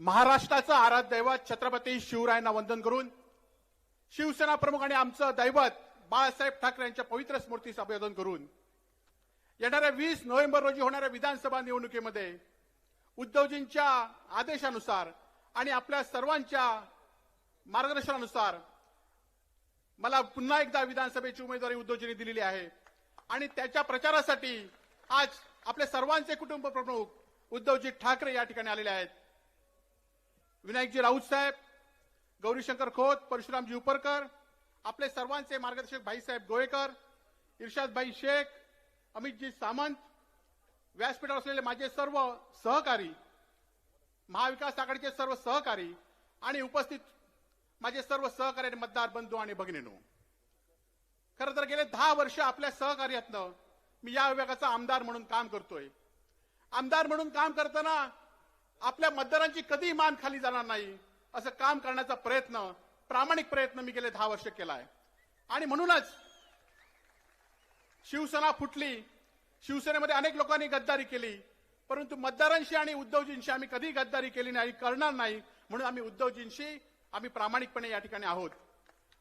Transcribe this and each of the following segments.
महाराष्ट्राचं आराध दैवत छत्रपती शिवरायांना वंदन करून शिवसेना प्रमुख आणि आमचं दैवत बाळासाहेब ठाकरे यांच्या पवित्र स्मृतीस अभिवादन करून येणाऱ्या वीस नोव्हेंबर रोजी होणाऱ्या विधानसभा निवडणुकीमध्ये उद्धवजींच्या आदेशानुसार आणि आपल्या सर्वांच्या मार्गदर्शनानुसार मला पुन्हा एकदा विधानसभेची उमेदवारी उद्धवजींनी दिलेली आहे. आणि त्याच्या प्रचारासाठी आज आपल्या सर्वांचे कुटुंब प्रमुख उद्धवजी ठाकरे या ठिकाणी आलेले आहेत. विनायकजी राऊत साहेब गौरीशंकर खोत परशुरामजी उपरकर आपले सर्वांचे मार्गदर्शक भाईसाहेब गोळेकर इर्शादभाई शेख अमितजी सामंत व्यासपीठावर असलेले माझे सर्व सहकारी महाविकास आघाडीचे सर्व सहकारी आणि उपस्थित माझे सर्व सहकारी आणि मतदार बंधू आणि भगिनीनो खरं तर गेले दहा वर्ष आपल्या सहकार्यातनं मी या विभागाचा आमदार म्हणून काम करतोय. आमदार म्हणून काम करताना आपल्या मतदारांची कधी मान खाली जाणार नाही. असं काम करण्याचा प्रयत्न प्रामाणिक प्रयत्न मी गेले दहा वर्ष केलाय. आणि म्हणूनच शिवसेना फुटली. शिवसेनेमध्ये अनेक लोकांनी गद्दारी केली. परंतु मतदारांशी आणि उद्धवजींशी आम्ही कधी गद्दारी केली नाही करणार नाही. म्हणून आम्ही उद्धवजींशी आम्ही प्रामाणिकपणे या ठिकाणी आहोत.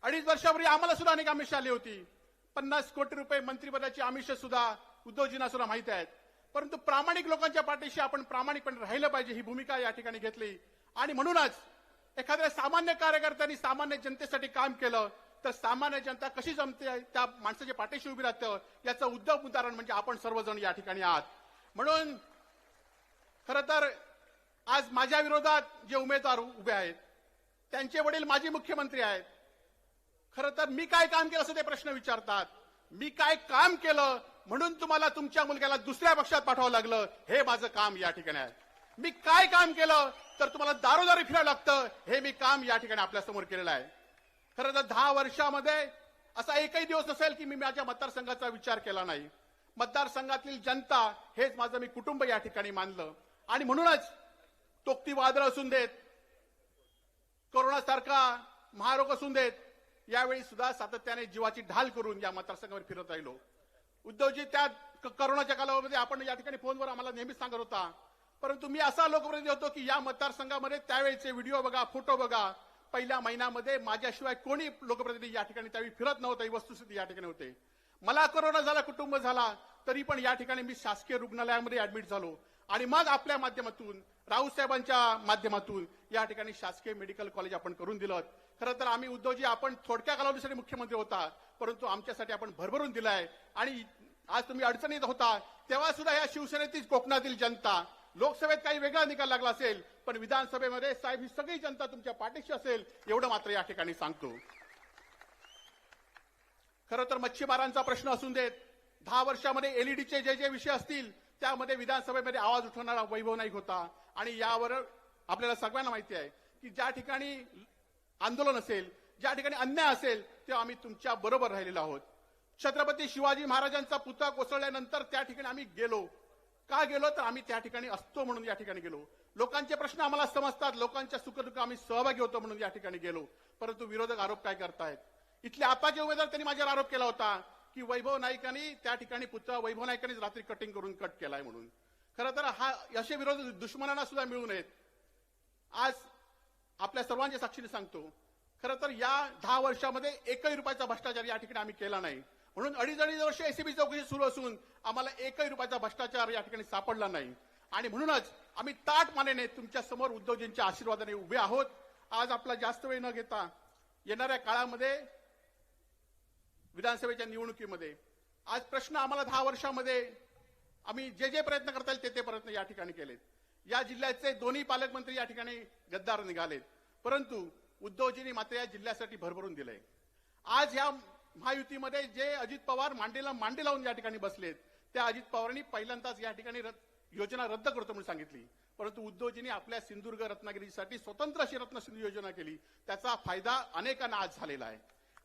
अडीच वर्षापूर्वी आम्हाला सुद्धा अनेक आमिष आली होती. पन्नास कोटी रुपये मंत्रिपदाची आमिष सुद्धा उद्धवजींना सुद्धा माहिती आहेत. परंतु प्रामाणिक लोकांच्या पाठीशी आपण प्रामाणिकपणे राहिलं पाहिजे ही भूमिका या ठिकाणी घेतली. आणि म्हणूनच एखाद्या सामान्य कार्यकर्त्यांनी सामान्य जनतेसाठी काम केलं तर सामान्य जनता कशी जमते त्या माणसाच्या पाठीशी उभी राहतं याचं उद्योग उदाहरण म्हणजे आपण सर्वजण या ठिकाणी आहात. म्हणून खर तर आज माझ्या विरोधात जे उमेदवार उभे आहेत त्यांचे वडील माजी मुख्यमंत्री आहेत. खरं तर मी काय काम केलं असं ते प्रश्न विचारतात. मी काय काम केलं म्हणून तुम्हाला तुमच्या मुलग्याला दुसऱ्या पक्षात पाठवावं लागलं. हे माझं काम या ठिकाणी आहे. मी काय काम केलं? तर तुम्हाला दारोदारी फिरावं लागतं. हे मी काम या ठिकाणी आपल्यासमोर केलेलं आहे. खरं तर दहा वर्षामध्ये असा एकही दिवस नसेल की मी माझ्या मतदारसंघाचा विचार केला नाही. मतदारसंघातील जनता हेच माझं मी कुटुंब या ठिकाणी मानलं. आणि म्हणूनच तोक्ती वादळ असून देत कोरोनासारखा महारोग असून देत यावेळी सुद्धा सातत्याने जीवाची ढाल करून या मतदारसंघावर फिरत राहिलो. उद्धवजी त्या करोनाच्या कालावधीमध्ये आपण या ठिकाणी फोनवर आम्हाला नेहमीच सांगत होता. परंतु मी असा लोकप्रतिनिधी होतो की या मतदारसंघामध्ये त्यावेळेचे व्हिडिओ बघा फोटो बघा. पहिल्या महिन्यामध्ये माझ्याशिवाय कोणी लोकप्रतिनिधी या ठिकाणी त्यावेळी फिरत नव्हतं ही वस्तुस्थिती या ठिकाणी होते. मला कोरोना झाला कुटुंब झाला तरी पण या ठिकाणी मी शासकीय रुग्णालयामध्ये ऍडमिट झालो. आणि मग आपल्या माध्यमातून राऊत साहेबांच्या माध्यमातून या ठिकाणी शासकीय मेडिकल कॉलेज आपण करून दिलं. खरं तर आम्ही उद्धवजी आपण थोडक्या कालावधीसाठी मुख्यमंत्री होता परंतु आमच्यासाठी आपण भरभरून दिलाय. आणि आज तुम्ही अडचणीत होता तेव्हा सुद्धा या शिवसेनेतील कोकणातील जनता. लोकसभेत काही वेगळा निकाल लागला असेल पण विधानसभेमध्ये साहेब ही सगळी जनता तुमच्या पाठीशी असेल एवढं मात्र या ठिकाणी सांगतो. खरं तर मच्छीमारांचा प्रश्न असून देत दहा वर्षामध्ये एलईडीचे जे जे विषय असतील त्यामध्ये विधानसभेमध्ये आवाज उठवणारा वैभव नाईक होता. आणि यावर आपल्याला सगळ्यांना माहिती आहे की ज्या ठिकाणी आंदोलन असेल ज्या ठिकाणी अन्याय असेल तेव्हा आम्ही तुमच्या बरोबर राहिलेलो आहोत. छत्रपती शिवाजी महाराजांचा पुतळा कोसळल्यानंतर त्या ठिकाणी आम्ही गेलो. का गेलो? तर आम्ही त्या ठिकाणी असतो म्हणून या ठिकाणी गेलो. लोकांचे प्रश्न आम्हाला समजतात. लोकांच्या सुखदुःख आम्ही सहभागी होतो म्हणून या ठिकाणी गेलो. परंतु विरोधक आरोप काय करतायत? इथले आपाचे उमेदवार त्यांनी माझ्यावर आरोप केला होता की वैभव नाईकांनी त्या ठिकाणी पुतळा वैभव नाईकांनीच रात्री कटिंग करून कट केलाय म्हणून. खरं तर हा असे विरोध दुश्मनांना सुद्धा मिळू नयेत. आज आपल्या सर्वांच्या साक्षीने सांगतो खरं तर या दहा वर्षामध्ये एकही रुपयाचा भ्रष्टाचार या ठिकाणी आम्ही केला नाही. म्हणून अडीच अडीच वर्ष एसीबी चौकशी सुरू असून आम्हाला एकही रुपयाचा भ्रष्टाचार या ठिकाणी सापडला नाही आणि म्हणूनच आम्ही ताट मानेने तुमच्यासमोर उद्धवजींच्या आशीर्वादाने उभे आहोत आज आपला जास्त वेळ न घेता येणाऱ्या काळामध्ये विधानसभेच्या निवडणुकीमध्ये आज प्रश्न आम्हाला दहा वर्षामध्ये आम्ही जे जे प्रयत्न करता येईल ते ते प्रयत्न या ठिकाणी केलेत या जिल्ह्याचे दोन्ही पालकमंत्री या ठिकाणी गद्दार निघालेत परंतु उद्धवजींनी मात्र या जिल्ह्यासाठी भरभरून दिलंय आज या महायुतीमध्ये जे अजित पवार मांडीला मांडी लावून या ठिकाणी बसलेत त्या अजित पवारांनी पहिल्यांदाच या ठिकाणी योजना रद्द करतो म्हणून सांगितली. परंतु उद्धवजींनी आपल्या सिंधुदुर्ग रत्नागिरीसाठी स्वतंत्र अशी रत्नसिंधू योजना केली. त्याचा फायदा अनेकांना आज झालेला आहे.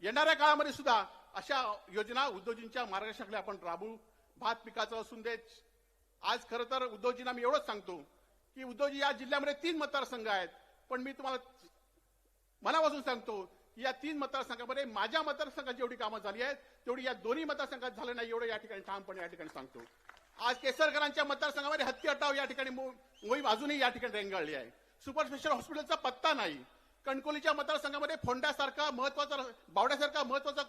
येणाऱ्या काळामध्ये सुद्धा अशा योजना उद्धवजींच्या मार्गदर्शनाकडे आपण राबवू. भात पिकाचं असून देत. आज खरं तर उद्धवजींना मी एवढंच सांगतो की उद्धवजी या जिल्ह्यामध्ये तीन मतदारसंघ आहेत. पण मी तुम्हाला मनापासून सांगतो की या तीन मतदारसंघामध्ये माझ्या मतदारसंघात जेवढी कामं झाली आहेत तेवढी या दोन्ही मतदारसंघात झालं नाही एवढं या ठिकाणी ठामपणे या ठिकाणी सांगतो. आज केसरकरांच्या मतदारसंघामध्ये हत्ती हटाव या ठिकाणी मोहीम अजूनही या ठिकाणी रेंगाळली आहे. सुपर स्पेशल हॉस्पिटलचा पत्ता नाही. कणकोलीच्या मतदारसंघामध्ये फोंड्यासारखा महत्त्वाचा बावड्यासारखा महत्त्वाचा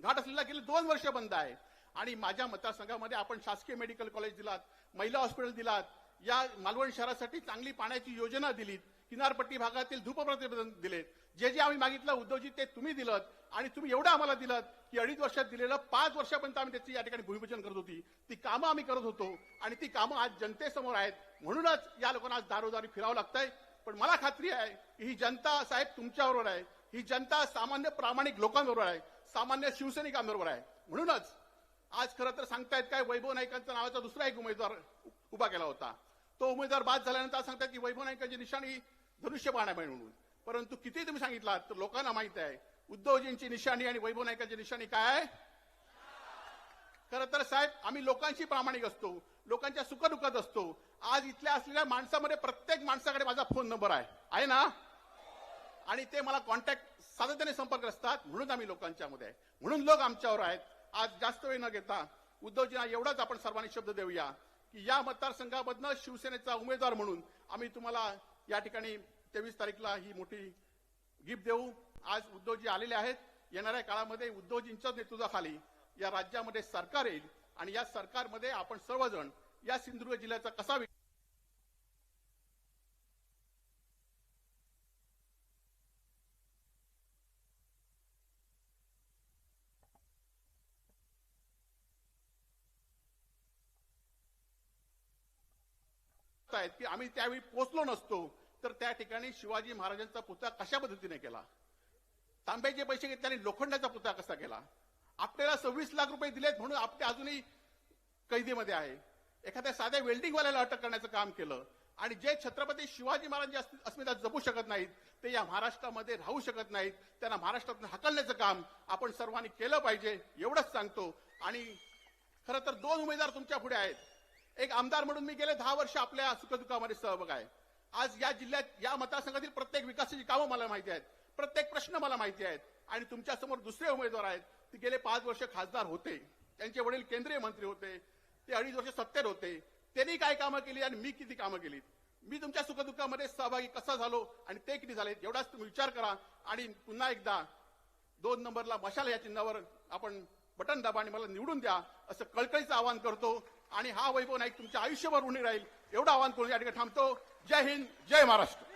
घाट असलेला गेले दोन वर्ष बंद आहे. आणि माझ्या मतदारसंघामध्ये आपण शासकीय मेडिकल कॉलेज दिलात महिला हॉस्पिटल दिलात या मालवण शहरासाठी चांगली पाण्याची योजना दिलीत किनारपट्टी भागातील धूप प्रतिबंध दिले. जे जे आम्ही मागितलं उद्धवजी ते तुम्ही दिलं आणि तुम्ही एवढं आम्हाला दिलं की अडीच वर्षात दिलेलं पाच वर्षापर्यंत आम्ही त्याची या ठिकाणी भूमिपूजन करत होती. ती कामं आम्ही करत होतो आणि ती कामं आज जनतेसमोर आहेत. म्हणूनच या लोकांना आज दारोदारी फिरावं लागतंय. पण मला खात्री आहे की ही जनता साहेब तुमच्याबरोबर आहे. ही जनता सामान्य प्रामाणिक लोकांबरोबर आहे. सामान्य शिवसैनिकांबरोबर आहे. म्हणूनच आज खरं तर सांगतायत काय वैभव नाईकांचा नावाचा दुसरा एक उमेदवार उभा केला होता. तो उमेदवार बाद झाल्यानंतर सांगतात की वैभव नाईकांची निशाणी धनुष्यबाण आहे म्हणून. परंतु किती तुम्ही सांगितलात तर लोकांना माहीत आहे उद्धवजींची निशाणी आणि वैभव नाईकांची निशाणी काय? आहे खरं तर साहेब आम्ही लोकांशी प्रामाणिक असतो लोकांच्या सुखदुःखात असतो. आज इथल्या असलेल्या माणसामध्ये प्रत्येक माणसाकडे माझा फोन नंबर आहे. आहे ना? आणि ते मला कॉन्टॅक्ट सातत्याने संपर्क असतात म्हणून आम्ही लोकांच्या मध्ये आहे. म्हणून लोक आमच्यावर आहेत. आज जास्त वेळ न घेता उद्धवजींना एवढाच आपण सर्वांनी शब्द देऊया. की या मतदारसंघामधनं शिवसेनेचा उमेदवार म्हणून आम्ही तुम्हाला या ठिकाणी तेवीस तारीखला ही मोठी गिफ्ट देऊ. आज उद्धवजी आलेले आहेत. येणाऱ्या काळामध्ये उद्धवजींच्याच नेतृत्वाखाली या राज्यामध्ये सरकार येईल आणि या सरकारमध्ये आपण सर्वजण या सिंधुदुर्ग जिल्ह्याचा कसा आहेत की आम्ही त्यावेळी पोचलो नसतो तर त्या ठिकाणी शिवाजी महाराजांचा पुतळा कशा पद्धतीने केला तांब्याचे पैसे घेतल्याने लोखंडाचा पुतळा कसा केला आपल्याला सव्वीस लाख रुपये दिलेत म्हणून आपटे अजूनही कैदीमध्ये आहे. एखाद्या साध्या वेल्डिंगवाल्याला अटक करण्याचं काम केलं आणि जे छत्रपती शिवाजी महाराज अस्मिता जपू शकत नाहीत ते या महाराष्ट्रामध्ये राहू शकत नाहीत त्यांना महाराष्ट्रातून हकलण्याचं काम आपण सर्वांनी केलं पाहिजे एवढंच सांगतो. आणि खरं तर दोन उमेदवार तुमच्यापुढे आहेत. एक आमदार म्हणून मी गेले दहा वर्ष आपल्या सुखदुःखामध्ये सहभाग आहे. आज या जिल्ह्यात या मतदारसंघातील प्रत्येक विकासाची कामं मला माहिती आहेत. प्रत्येक प्रश्न मला माहिती आहेत. आणि तुमच्यासमोर दुसरे उमेदवार आहेत. ते गेले पाच वर्ष खासदार होते. त्यांचे वडील केंद्रीय मंत्री होते. ते अडीच वर्ष सत्तेत होते. त्यांनी काय कामं केली आणि मी किती कामं केली मी तुमच्या सुखदुःखामध्ये सहभागी कसा झालो आणि ते किती झाले एवढाच तुम्ही विचार करा. आणि पुन्हा एकदा दोन नंबरला मशाल या चिन्हावर आपण बटन दाबा आणि मला निवडून द्या असं कळकळीचं आवाहन करतो. आणि हा वैभव नाईक तुमच्या आयुष्यभर उणी राहील. एवढं आव्हान करून या ठिकाणी थांबतो? जय हिंद जय महाराष्ट्र.